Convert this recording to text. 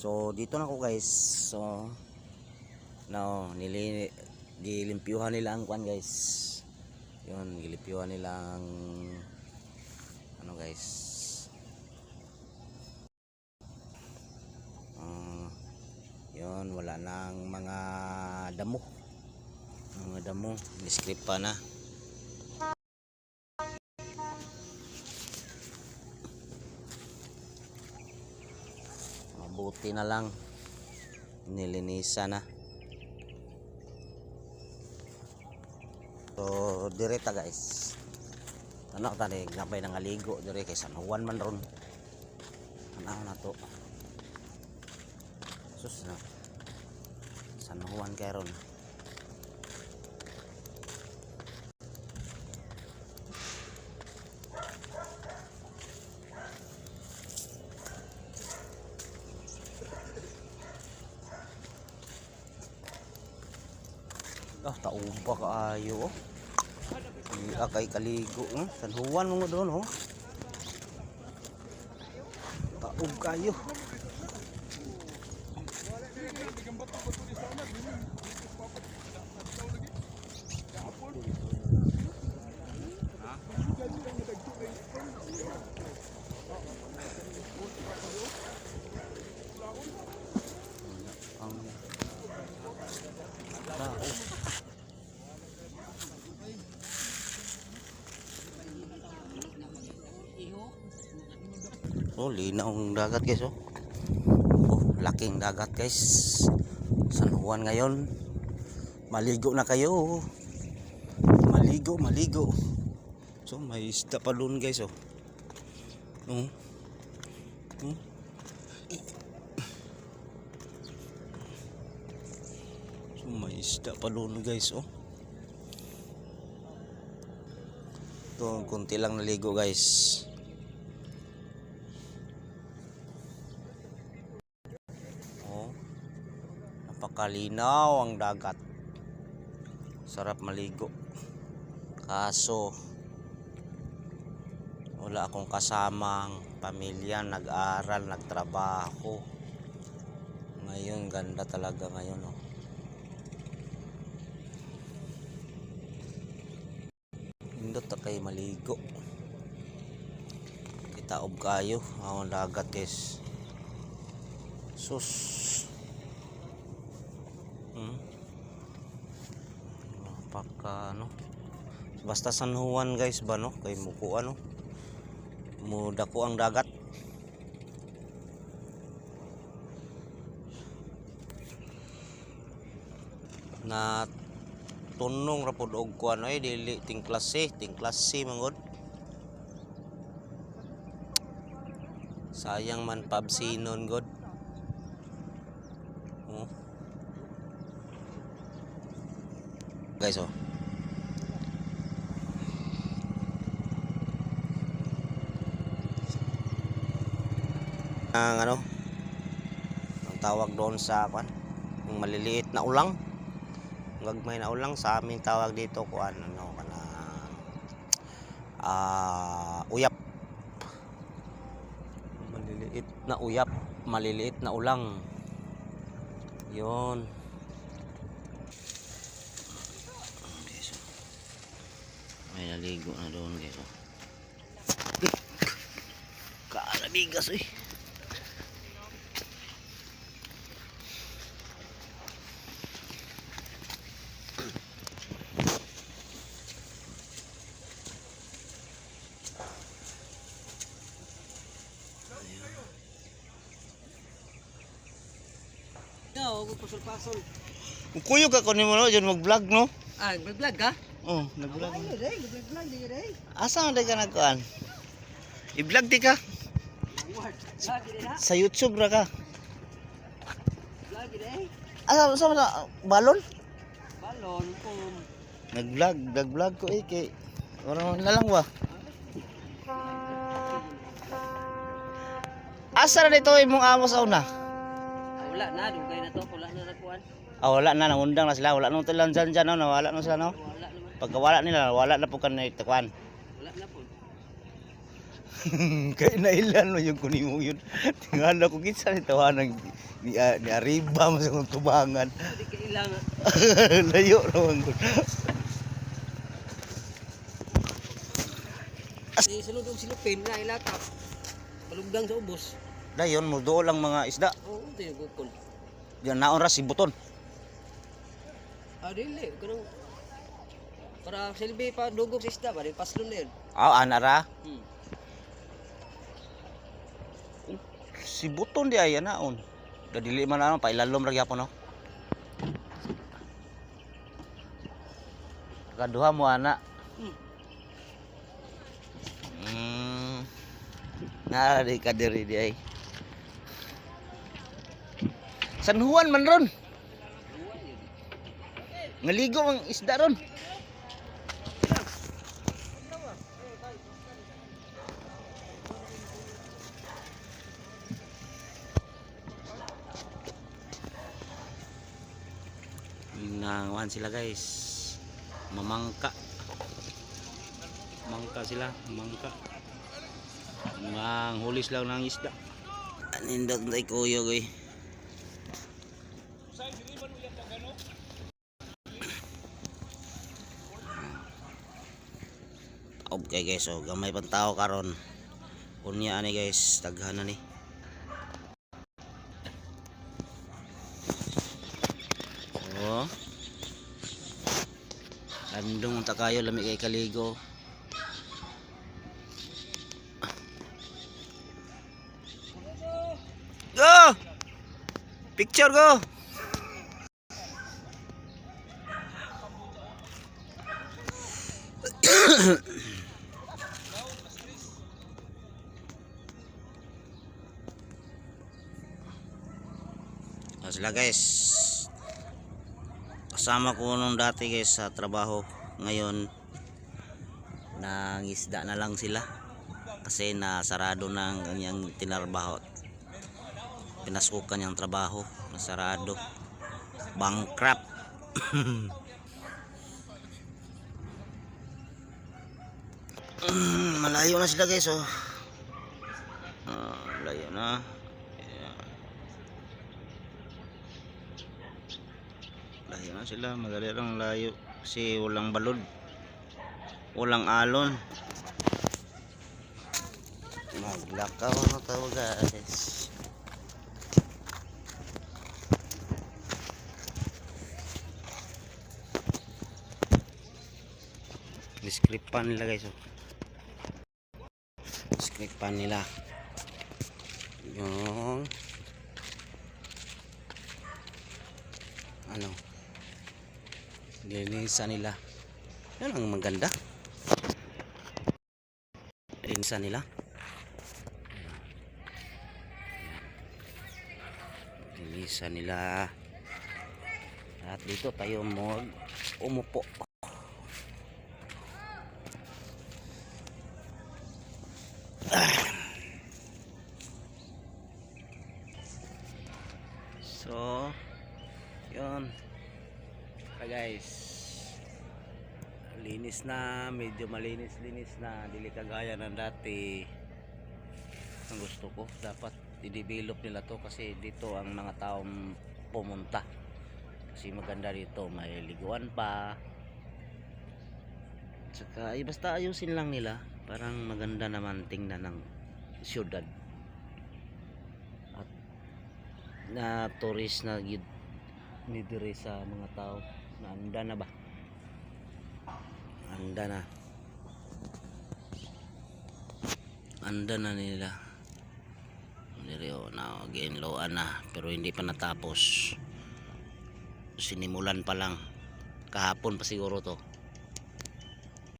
So dito na ako guys. So no, nili gilimpyuhan nila ang kwan guys. Yun, gilimpyuhan nila ang ano guys. Ah, yun, wala nang mga damo. Mga damo, descript pa na. Mabuti na lang nilinisan na. So, direta guys. Ano tani nabay nang aligo dire kay San Juan man ron. Ano na to? Sus na. San Juan kay ron. Ah, taong pa kaayo oh. Di kay kaligo oh. San Juan mo doon oh. Taog kayo. Ang Oh, linaw ang dagat guys oh. Oh, laking dagat guys. San Juan ngayon. Maligo na kayo. Maligo, maligo. So may isda pa doon guys oh. Oh. Oh. So may isda pa doon guys oh. Ito, kunti lang naligo guys. Napakalinaw ang dagat. Sarap maligo. Kaso wala akong kasamang pamilya, nag-aral, nagtrabaho. Ngayon ganda talaga ngayon oh. Indot kay maligo. Kitaob kayo ang dagat guys. Sus. Hmm. Napaka ano. Basta San Juan guys ba no? Kay muko ano. Muda ko ang dagat. Na tunong ra pud og kuan ay dili ting klase, ting klase mangod. Sayang man pabsinon god. Oh. Guys oh. Ang ano? Ang tawag doon sa kwan, yung maliliit na ulang. Gagmay na ulang sa amin tawag dito kuan ano kana ah uyap. Maliliit na uyap, maliliit na ulang. 'Yon. Guys, oh. May naligo na doon guys. oh. Kaalabigas eh. Ikaw, ako pasol-pasol. Kuyog ako ni mo no, dyan mag-vlog no? Ah, nag-vlog ka? Oh, nag-vlog. Ay, ray, nag-vlog, di ray. Asa man ka nagkuan? I-vlog di ka? Na. Sa YouTube ra ka? Vlog, ray. Asa sa na balon? Balon, kum. Nag-vlog, nag-vlog ko eh kay Orang na lang ba? Asa na dito imong amo sa una? Ah, wala na, dugay na to, wala na nakuan. Ah, wala na, nangundang na sila. Wala nang tilang dyan dyan, no? Nawala na sila, no? Wala naman, Pagka wala nila, wala na po ka na itakuan. wala na po. Kaya nailan mo yung kunin mo yun. Tingnan ako kinsa ni tawanan ni, ah, ni Arriba mo sa kong tubangan. Hindi kailangan. Layo naman ko. Si sunod ang silupin na ilata. Palugdang sa ubos. Dayon mo doon lang mga isda. Oo, ito yung gukol. Yan naon ra si Buton. Ah, dili. Kanang para silbi pa dugog sa isda ba? Di paslon na yun. Ah, ana ra. Hmm. Si Buton di ay naon. Gadili man naon pa ilalom ra gyapon no. Kaduha mo ana. Hmm. Hmm. Nara di ka diri di ay. San Juan man ron. Ngaligo ang isda ron. Nangawan sila guys. Mamangka. Mangka sila, mangka. Mang hulis lang ng isda. Anindot na kuyo goy. Okay guys, so gamay pang tao karon. Unya ani guys, daghan na ni. Oh. Andong ta kayo lami kay kaligo. Go! Picture go! Sila guys kasama ko nung dati guys sa trabaho ngayon nangisda na lang sila kasi nasarado na ang kanyang tinarbaho. Pinasukan niyang trabaho nasarado. Bankrupt. Malayo na sila guys oh. Ah, malayo na. Ayan. layo na sila madali lang layo kasi walang balod walang alon. Maglakaw na tao guys. Diskripan nila guys oh. Diskripan nila. Yung ano linisan nila. Yan ang maganda. Linisan nila. Linisan nila. At dito tayo mag umupo. So yun pa guys. Linis na medyo malinis linis na. Dili kagaya ng dati. Ang gusto ko dapat i-develop nila to kasi dito ang mga taong pumunta. Kasi maganda dito may liguan pa. Tsaka ay basta ayusin lang nila. Parang maganda naman tingnan ng syudad. At na tourist na gid ni dire sa mga tao na anda na ba? Anda na. Anda na nila. Dire o na again loan na. Pero hindi pa natapos. Sinimulan pa lang. Kahapon pa siguro to